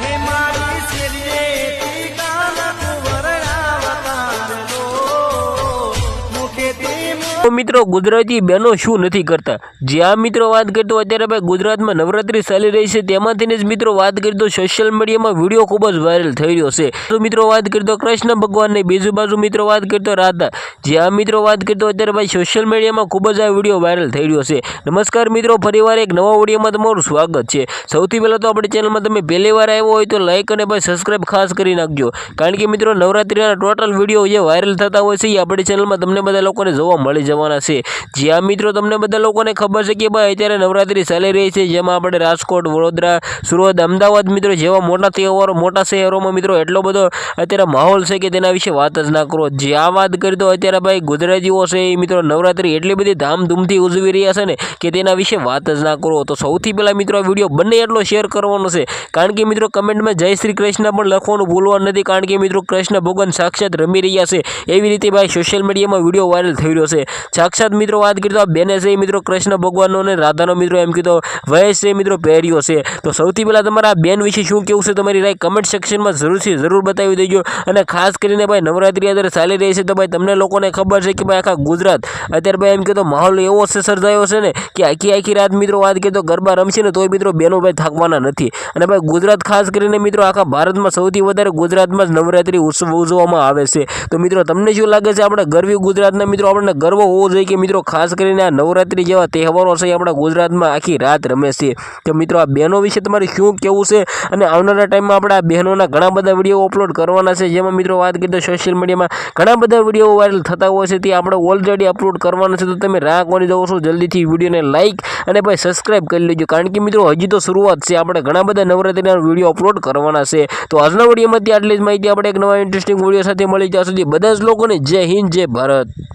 Hey, my. તો મિત્રો, ગુજરાતી બહેનો શું નથી કરતા? જ્યાં મિત્રો વાત કરતો અત્યારે ભાઈ ગુજરાતમાં નવરાત્રી ચાલી રહી છે. તેમાંથીને જ મિત્રો વાત કરી તો સોશિયલ મીડિયામાં વીડિયો ખૂબ જ વાયરલ થઈ રહ્યો છે. તો મિત્રો વાત કરી તો કૃષ્ણ ભગવાનની બીજી બાજુ મિત્રો વાત કરતો રાધા. જ્યાં મિત્રો વાત કરતો અત્યારે ભાઈ સોશિયલ મીડિયામાં ખૂબ જ આ વીડિયો વાયરલ થઈ રહ્યો છે. નમસ્કાર મિત્રો ફરીવાર એક નવા વિડીયોમાં તમારું સ્વાગત છે. સૌથી પહેલાં તો આપણી ચેનલમાં તમે પહેલી વાર આવ્યો હોય તો લાઇક અને ભાઈ સબસ્ક્રાઈબ ખાસ કરી નાખજો. કારણ કે મિત્રો, નવરાત્રિના ટોટલ વીડિયો જે વાયરલ થતા હોય છે, એ આપણી ચેનલમાં તમને બધા લોકોને જોવા મળી જવાના છે. જ્યાં મિત્રો તમને બધા લોકોને ખબર છે કે ભાઈ, અત્યારે નવરાત્રિ ચાલી રહી છે, જેમાં આપણે રાજકોટ, વડોદરા, સુરત, અમદાવાદ મિત્રો, જેવા મોટા તહેવારો, મોટા શહેરોમાં મિત્રો, એટલો બધો અત્યારે માહોલ છે કે તેના વિશે વાત જ ના કરો. જ્યાં વાત કરી તો અત્યારે ભાઈ, ગુજરાતીઓ છે એ મિત્રો, નવરાત્રિ એટલી બધી ધામધૂમથી ઉજવી રહ્યા છે ને કે તેના વિશે વાત જ ના કરો. તો સૌથી પહેલાં મિત્રો, આ વીડિયો બંને એટલો શેર કરવાનો છે. કારણ કે મિત્રો, કમેન્ટમાં જય શ્રી કૃષ્ણ પણ લખવાનું ભૂલવાનું નથી, કારણ કે મિત્રો, કૃષ્ણ ભગવાન સાક્ષાત રમી રહ્યા છે. એવી રીતે ભાઈ, સોશિયલ મીડિયામાં વીડિયો વાયરલ થઈ રહ્યો છે. સાક્ષાત મિત્રો વાત કરીએ તો આ બેને છે મિત્રો કૃષ્ણ ભગવાનનો અને રાધાનો મિત્રો, એમ કીધો વયસ છે મિત્રો પહેર્યો છે. તો સૌથી પહેલાં તમારા આ બેન વિશે શું કેવું છે તમારી રાય કમેન્ટ સેક્શનમાં જરૂરથી જરૂર બતાવી દેજો. અને ખાસ કરીને ભાઈ નવરાત્રિ અત્યારે ચાલી રહી છે તો ભાઈ તમને લોકોને ખબર છે કે ભાઈ આખા ગુજરાત, અત્યારે ભાઈ એમ કીધો, માહોલ એવો છે, સર્જાયો છે ને, કે આખી આખી રાત મિત્રો વાત કરીએ તો ગરબા રમશે ને તોય મિત્રો બેનો ભાઈ થાકવાના નથી. અને ભાઈ ગુજરાત ખાસ કરીને મિત્રો આખા ભારતમાં સૌથી વધારે ગુજરાતમાં જ નવરાત્રિ ઉત્સવ ઉજવવામાં આવે છે. તો મિત્રો, તમને શું લાગે છે આપણે ગરવી ગુજરાતના મિત્રો? આપણને ગર્વ હોવો જોઈએ કે મિત્રો, ખાસ કરીને આ નવરાત્રિ જેવા તહેવારો છે આપણા ગુજરાતમાં આખી રાત રમે છે. તો મિત્રો, આ બહેનો વિશે તમારે શું કહેવું છે? અને આવનારા ટાઈમમાં આપણે બહેનોના ઘણા બધા વીડિયો અપલોડ કરવાના છે. જેમાં મિત્રો, વાત કરીએ તો સોશિયલ મીડિયામાં ઘણા બધા વીડિયો વાયરલ થતા હોય છે. તે આપણે ઓલરેડી અપલોડ કરવાના છે. તો તમે રાહ કોની જવો છો. જલ્દીથી વિડીયોને લાઇક અને ભાઈ સબસ્ક્રાઇબ કરી લેજો. કારણ કે મિત્રો, હજી તો શરૂઆત છે. આપણે ઘણા બધા નવરાત્રિના વીડિયો અપલોડ કરવાના છે. તો આજના વિડીયોમાંથી આટલી જ માહિતી. આપણે એક નવા ઇન્ટરેસ્ટિંગ વીડિયો સાથે મળી. જ્યાં સુધી બધા જ લોકોને જય હિન્દ, જય ભારત.